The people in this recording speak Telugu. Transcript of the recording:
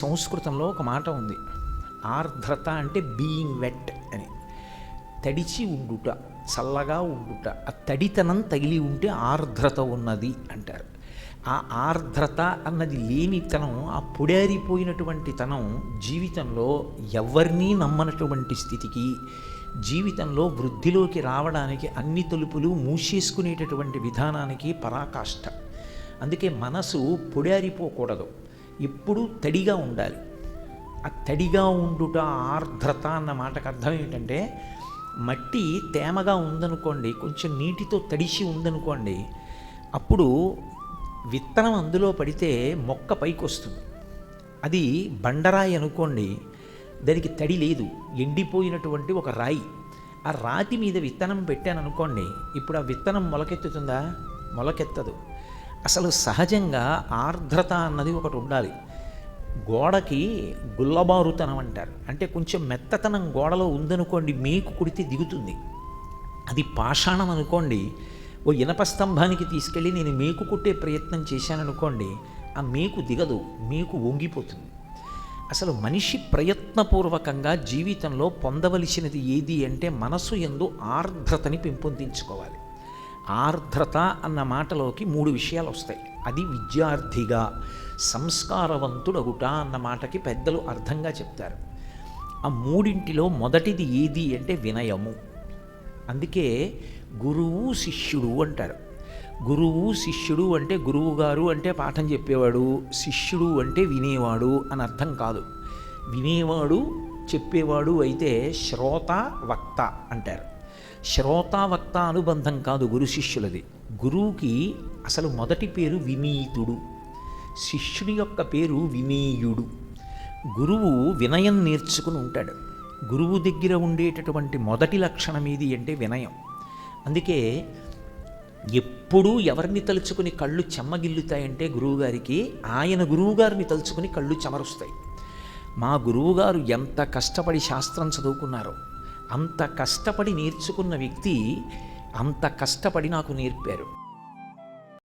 సంస్కృతంలో ఒక మాట ఉంది. ఆర్ద్రత అంటే బీయింగ్ వెట్ అని. తడిచి ఉండుట చల్లగా ఉండుట ఆ తడితనం తగిలి ఉంటే ఆర్ద్రత ఉన్నది అంటారు. ఆ ఆర్ద్రత అన్నది లేనితనం ఆ పొడారిపోయినటువంటి తనం జీవితంలో ఎవరినీ నమ్మనటువంటి స్థితికి జీవితంలో వృద్ధిలోకి రావడానికి అన్ని తలుపులు మూసేసుకునేటటువంటి విధానానికి పరాకాష్ట. అందుకే మనసు పొడారిపోకూడదు. ఎప్పుడూ తడిగా ఉండాలి. ఆ తడిగా ఉండుట ఆర్ద్రత అన్న మాటకు అర్థం ఏంటంటే మట్టి తేమగా ఉందనుకోండి కొంచెం నీటితో తడిసి ఉందనుకోండి అప్పుడు విత్తనం అందులో పడితే మొక్క పైకి వస్తుంది అది బండరాయి అనుకోండి దానికి తడి లేదు ఎండిపోయినటువంటి ఒక రాయి. ఆ రాతి మీద విత్తనం పెట్టాను అనుకోండి ఇప్పుడు ఆ విత్తనం మొలకెత్తుతుందా? మొలకెత్తదు. అసలు సహజంగా ఆర్ద్రత అన్నది ఒకటి ఉండాలి. గోడకి గుల్లబారుతనం అంటారు. అంటే కొంచెం మెత్తతనం గోడలో ఉందనుకోండి మేకు కుడితే దిగుతుంది. అది పాషాణం అనుకోండి ఓ ఇనప స్తంభానికి తీసుకెళ్ళి నేను మేకు కుట్టే ప్రయత్నం చేశాననుకోండి ఆ మేకు దిగదు మేకు వంగిపోతుంది. అసలు మనిషి ప్రయత్నపూర్వకంగా జీవితంలో పొందవలసినది ఏది అంటే మనసు ఎందు ఆర్ద్రతని పెంపొందించుకోవాలి. ఆర్ద్రత అన్న మాటలోకి మూడు విషయాలు వస్తాయి. అది విద్యార్థిగా సంస్కారవంతుడగుట అన్న మాటకి పెద్దలు అర్థంగా చెప్తారు. ఆ మూడింటిలో మొదటిది ఏది అంటే వినయము. అందుకే గురువు శిష్యుడు అంటారు. గురువు శిష్యుడు అంటే గురువు గారు అంటే పాఠం చెప్పేవాడు శిష్యుడు అంటే వినేవాడు అని అర్థం కాదు. వినేవాడు చెప్పేవాడు అయితే శ్రోత వక్త అంటారు. శ్రోతావక్త అనుబంధం కాదు గురు శిష్యులది. గురువుకి అసలు మొదటి పేరు వినీతుడు. శిష్యుని యొక్క పేరు వినీయుడు. గురువు వినయం నేర్చుకుని ఉంటాడు. గురువు దగ్గర ఉండేటటువంటి మొదటి లక్షణం ఏది అంటే వినయం. అందుకే ఎప్పుడూ ఎవరిని తలుచుకుని కళ్ళు చెమ్మగిల్లుతాయంటే గురువుగారికి ఆయన గురువుగారిని తలుచుకుని కళ్ళు చెమరుస్తాయి. మా గురువుగారు ఎంత కష్టపడి శాస్త్రం చదువుకున్నారో అంత కష్టపడి నేర్చుకున్న వ్యక్తి అంత కష్టపడి నాకు నేర్పారు.